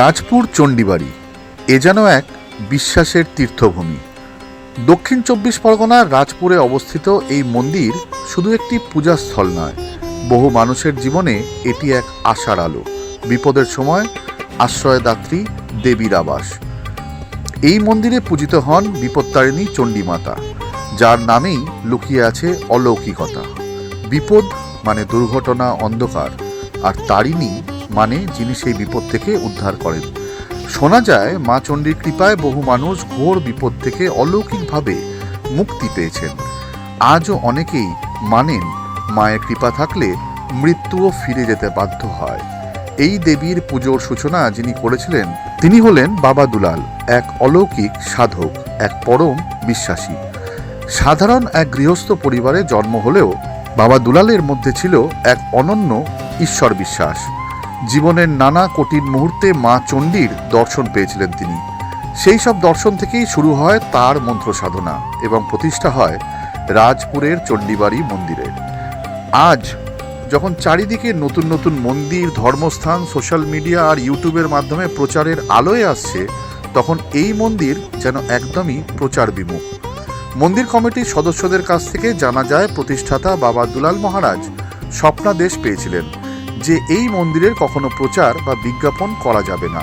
রাজপুর চণ্ডীবাড়ি, এ যেন এক বিশ্বাসের তীর্থভূমি। দক্ষিণ চব্বিশ পরগনার রাজপুরে অবস্থিত এই মন্দির শুধু একটি পূজাস্থল নয়, বহু মানুষের জীবনে এটি এক আশার আলো। বিপদের সময় আশ্রয়দাত্রী দেবীর আবাস। এই মন্দিরে পূজিত হন বিপত্তারিণী চণ্ডীমাতা, যার নামেই লুকিয়ে আছে অলৌকিকতা। বিপদ মানে দুর্ঘটনা, অন্ধকার, আর তারিণী মানে যিনি সেই বিপদ থেকে উদ্ধার করেন। শোনা যায়, মা চণ্ডীর কৃপায় বহু মানুষ ঘোর বিপদ থেকে অলৌকিকভাবে মুক্তি পেয়েছেন। আজও অনেকেই মানেন, মায়ের কৃপা থাকলে মৃত্যুও ফিরে যেতে বাধ্য হয়। এই দেবীর পুজোর সূচনা যিনি করেছিলেন, তিনি হলেন বাবা দুলাল, এক অলৌকিক সাধক, এক পরম বিশ্বাসী। সাধারণ এক গৃহস্থ পরিবারে জন্ম হলেও বাবা দুলালের মধ্যে ছিল এক অনন্য ঈশ্বর বিশ্বাস জীবনের নানা কঠিন মুহূর্তে মা চণ্ডীর দর্শন পেয়েছিলেন তিনি। সেই সব দর্শন থেকেই শুরু হয় তার মন্ত্র সাধনা এবং প্রতিষ্ঠা হয় রাজপুরের চণ্ডীবাড়ি মন্দিরের আজ যখন চারিদিকে নতুন নতুন মন্দির, ধর্মস্থান, সোশ্যাল মিডিয়া আর ইউটিউবের মাধ্যমে প্রচারের আলোয় আসছে, তখন এই মন্দির যেন একদমই প্রচার বিমুখ মন্দির কমিটির সদস্যদের কাছ থেকে জানা যায়, প্রতিষ্ঠাতা বাবা দুলাল মহারাজ স্বপ্নাদেশ পেয়েছিলেন। যে এই মন্দিরের কখনো প্রচার বা বিজ্ঞাপন করা যাবে না।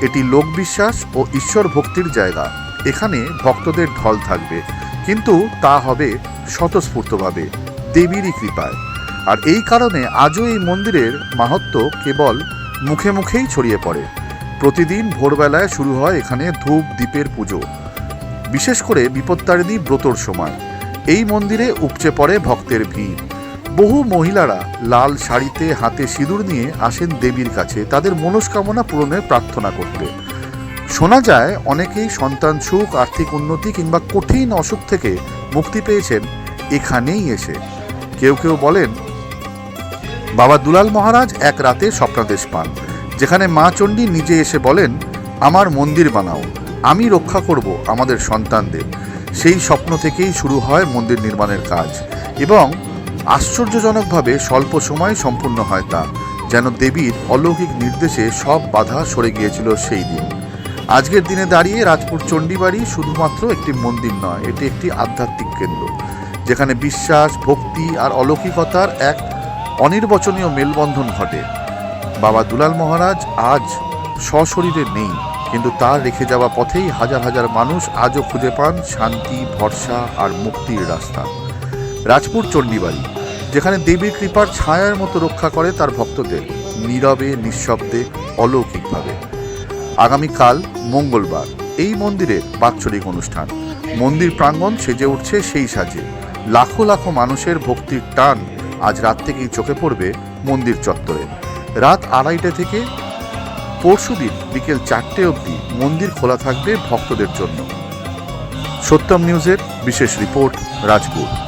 এটি লোকবিশ্বাস ও ঈশ্বর ভক্তির জায়গা। এখানে ভক্তদের ঢল থাকবে। কিন্তু তা হবে স্বতঃস্ফূর্তভাবে, দেবীরই কৃপায়। আর এই কারণে আজও এই মন্দিরের মাহাত্ম কেবল মুখে মুখেই ছড়িয়ে পড়ে। প্রতিদিন ভোরবেলায় শুরু হয় এখানে ধূপ দ্বীপের পুজো। বিশেষ করে বিপত্তারিণী ব্রতর সময়। এই মন্দিরে উপচে পড়ে ভক্তের ভিড়। বহু মহিলারা লাল শাড়িতে হাতে সিঁদুর নিয়ে আসেন দেবীর কাছে। তাদের মনস্কামনা পূরণের প্রার্থনা করতে। শোনা যায়, অনেকেই সন্তান সুখ, আর্থিক উন্নতি কিংবা কঠিন অসুখ থেকে মুক্তি পেয়েছেন, এখানেই এসে। কেউ কেউ বলেন, বাবা দুলাল মহারাজ এক রাতে স্বপ্নাদেশ পান। যেখানে মা চণ্ডী নিজে এসে বলেন, আমার মন্দির বানাও, আমি রক্ষা করব আমাদের সন্তানদের। সেই স্বপ্ন থেকেই শুরু হয় মন্দির নির্মাণের কাজ। এবং আশ্চর্যজনকভাবে স্বল্প সময় সম্পূর্ণ হয় তা, যেন দেবীর অলৌকিক নির্দেশে সব বাধা সরে গিয়েছিল সেই দিন। আজকের দিনে দাঁড়িয়ে রাজপুর চণ্ডীবাড়ি শুধুমাত্র একটি মন্দির নয়, এটি একটি আধ্যাত্মিক কেন্দ্র, যেখানে বিশ্বাস, ভক্তি আর অলৌকিকতার এক অনির্বচনীয় মেলবন্ধন ঘটে। বাবা দুলাল মহারাজ আজ সশরীরে নেই, কিন্তু তার রেখে যাওয়া পথেই হাজার হাজার মানুষ আজও খুঁজে পান শান্তি, ভরসা আর মুক্তির রাস্তা। রাজপুর চণ্ডীবাড়ি যেখানে দেবীর কৃপার ছায়ার মতো রক্ষা করে তার ভক্তদের নীরবে, নিঃশব্দে, অলৌকিকভাবে। আগামীকাল মঙ্গলবার, এই মন্দিরের বাৎসরিক অনুষ্ঠান। মন্দির প্রাঙ্গণ সেজে উঠছে সেই সাজে। লাখো লাখো মানুষের ভক্তির টান আজ রাত থেকেই চোখে পড়বে মন্দির চত্বরে। রাত আড়াইটা থেকে পরশুদিন বিকেল চারটে অবধি মন্দির খোলা থাকবে ভক্তদের জন্য। সত্যম নিউজের বিশেষ রিপোর্ট রাজপুর